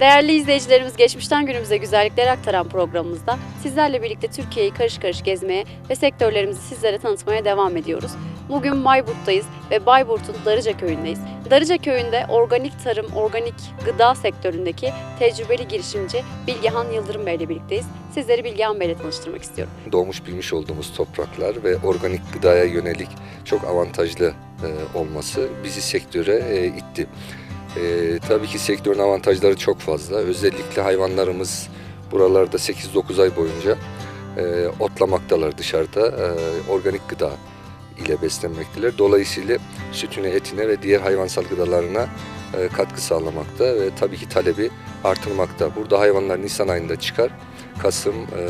Değerli izleyicilerimiz geçmişten günümüze güzellikleri aktaran programımızda sizlerle birlikte Türkiye'yi karış karış gezmeye ve sektörlerimizi sizlere tanıtmaya devam ediyoruz. Bugün Bayburt'tayız ve Bayburt'un Darıca köyündeyiz. Darıca köyünde organik tarım, organik gıda sektöründeki tecrübeli girişimci Bilgehan Yıldırım Bey ile birlikteyiz. Sizleri Bilgehan Bey ile tanıştırmak istiyorum. doğmuş bilmiş olduğumuz topraklar ve organik gıdaya yönelik çok avantajlı e, olması bizi sektöre e, itti. E, tabii ki sektörün avantajları çok fazla. Özellikle hayvanlarımız buralarda 8-9 ay boyunca e, otlamaktalar dışarıda. E, organik gıda ile beslenmekteler. Dolayısıyla sütüne, etine ve diğer hayvansal gıdalarına e, katkı sağlamakta ve tabii ki talebi artırmakta. Burada hayvanlar Nisan ayında çıkar. Kasım, e,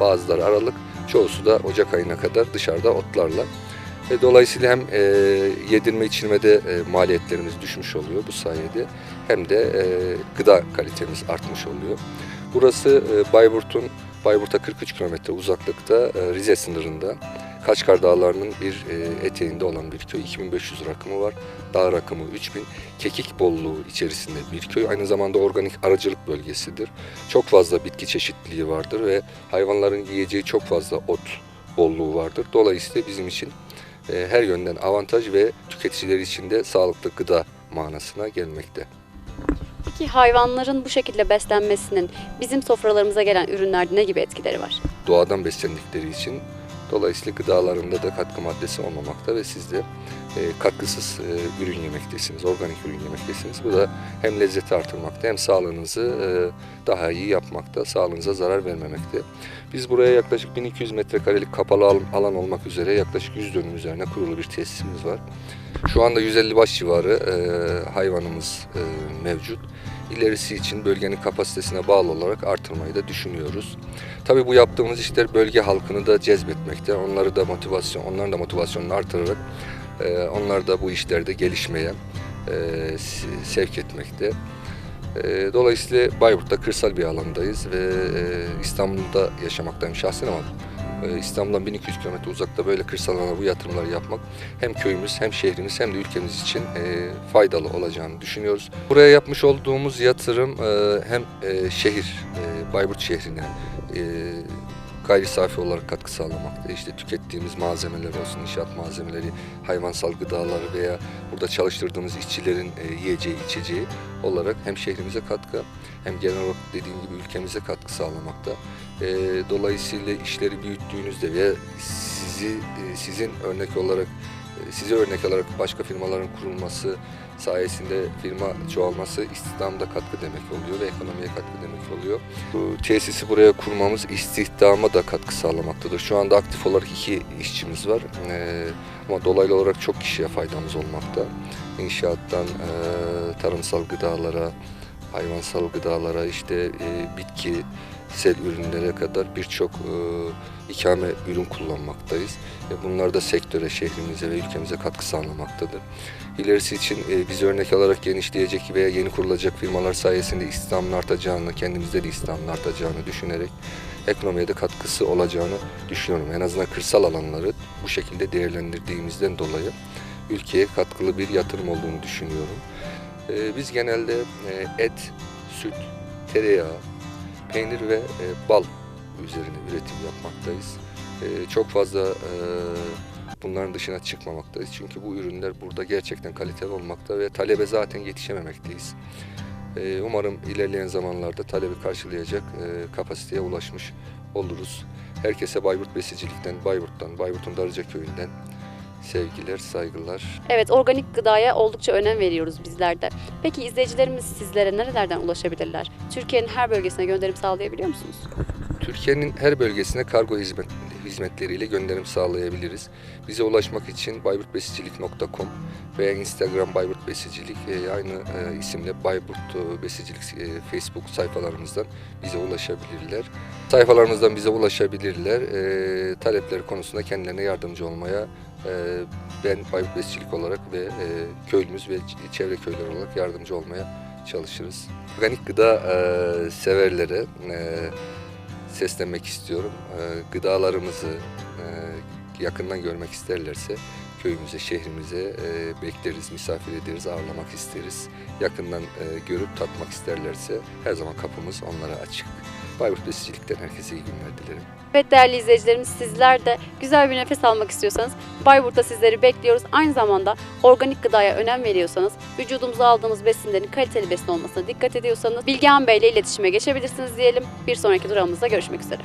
bazıları Aralık, çoğusu da Ocak ayına kadar dışarıda otlarla. E, dolayısıyla hem e, yedirme içirmede e, maliyetlerimiz düşmüş oluyor bu sayede hem de e, gıda kalitemiz artmış oluyor. Burası e, Bayburt'un Bayburt'a 43 kilometre uzaklıkta e, Rize sınırında Kaçkar Dağları'nın bir e, eteğinde olan bir köy. 2500 rakımı var. Dağ rakımı 3000. Kekik bolluğu içerisinde bir köy. Aynı zamanda organik aracılık bölgesidir. Çok fazla bitki çeşitliliği vardır ve hayvanların yiyeceği çok fazla ot bolluğu vardır. Dolayısıyla bizim için her yönden avantaj ve tüketiciler için de sağlıklı gıda manasına gelmekte. Peki hayvanların bu şekilde beslenmesinin bizim sofralarımıza gelen ürünlerde ne gibi etkileri var? Doğadan beslendikleri için dolayısıyla gıdalarında da katkı maddesi olmamakta ve siz de e, katkısız e, ürün yemektesiniz, organik ürün yemektesiniz. Bu da hem lezzeti artırmakta hem sağlığınızı e, daha iyi yapmakta, sağlığınıza zarar vermemekte. Biz buraya yaklaşık 1200 metrekarelik kapalı al- alan olmak üzere yaklaşık 100 dönüm üzerine kurulu bir tesisimiz var. Şu anda 150 baş civarı e, hayvanımız e, mevcut. İlerisi için bölgenin kapasitesine bağlı olarak artırmayı da düşünüyoruz. Tabii bu yaptığımız işler bölge halkını da cezbetmekte. Onları da motivasyon, onların da motivasyonunu artırarak e, onlar da bu işlerde gelişmeye e, sevk etmekte. E, dolayısıyla Bayburt'ta kırsal bir alandayız ve e, İstanbul'da yaşamaktayım şahsen ama e, İstanbul'dan 1200 kilometre uzakta böyle kırsal alana bu yatırımları yapmak hem köyümüz hem şehrimiz hem de ülkemiz için e, faydalı olacağını düşünüyoruz. Buraya yapmış olduğumuz yatırım e, hem e, şehir, e, Bayburt şehrine e, gayri safi olarak katkı sağlamakta. İşte tükettiğimiz malzemeler olsun, inşaat malzemeleri, hayvansal gıdaları veya burada çalıştırdığımız işçilerin e, yiyeceği, içeceği olarak hem şehrimize katkı hem genel olarak dediğim gibi ülkemize katkı sağlamakta. E, dolayısıyla işleri büyüttüğünüzde veya sizi e, sizin örnek olarak size örnek alarak başka firmaların kurulması sayesinde firma çoğalması istihdamda katkı demek oluyor ve ekonomiye katkı demek oluyor. Bu tesisi buraya kurmamız istihdama da katkı sağlamaktadır. Şu anda aktif olarak iki işçimiz var. E, ama dolaylı olarak çok kişiye faydamız olmakta. İnşaattan e, tarımsal gıdalara, hayvansal gıdalara, işte e, bitkisel ürünlere kadar birçok e, ikame ürün kullanmaktayız. E, bunlar da sektöre, şehrimize ve ülkemize katkı sağlamaktadır. İlerisi için e, bizi örnek alarak genişleyecek veya yeni kurulacak firmalar sayesinde istihdamın artacağını, kendimizde de istihdamın artacağını düşünerek ekonomiye de katkısı olacağını düşünüyorum. En azından kırsal alanları bu şekilde değerlendirdiğimizden dolayı ülkeye katkılı bir yatırım olduğunu düşünüyorum. E, biz genelde e, et, süt, tereyağı, peynir ve e, bal üzerine üretim yapmaktayız. E, çok fazla e, bunların dışına çıkmamaktayız. Çünkü bu ürünler burada gerçekten kaliteli olmakta ve talebe zaten yetişememekteyiz. E, umarım ilerleyen zamanlarda talebi karşılayacak e, kapasiteye ulaşmış oluruz. Herkese Bayburt Besicilik'ten, Bayburt'tan, Bayburt'un Darıca Köyü'nden sevgiler, saygılar. Evet, organik gıdaya oldukça önem veriyoruz bizler de. Peki izleyicilerimiz sizlere nerelerden ulaşabilirler? Türkiye'nin her bölgesine gönderim sağlayabiliyor musunuz? Türkiye'nin her bölgesine kargo hizmet, hizmetleriyle gönderim sağlayabiliriz. Bize ulaşmak için bayburtbesicilik.com veya Instagram Bayburt Besicilik e, aynı e, isimle Bayburt e, Besicilik e, Facebook sayfalarımızdan bize ulaşabilirler. Sayfalarımızdan bize ulaşabilirler. E, talepleri konusunda kendilerine yardımcı olmaya ben Bayburt Besicilik olarak ve e, köylümüz ve çevre köyler olarak yardımcı olmaya çalışırız. Organik gıda e, severlere e, seslenmek istiyorum. Ee, Gıdalarımızı yakından görmek isterlerse köyümüze, şehrimize e, bekleriz, misafir ederiz, ağırlamak isteriz. Yakından e, görüp tatmak isterlerse her zaman kapımız onlara açık. Bayburt Besicilik'ten herkese iyi günler dilerim. Evet değerli izleyicilerimiz sizler de güzel bir nefes almak istiyorsanız Bayburt'ta sizleri bekliyoruz. Aynı zamanda organik gıdaya önem veriyorsanız, vücudumuza aldığımız besinlerin kaliteli besin olmasına dikkat ediyorsanız Bilgehan Bey ile iletişime geçebilirsiniz diyelim. Bir sonraki durağımızda görüşmek üzere.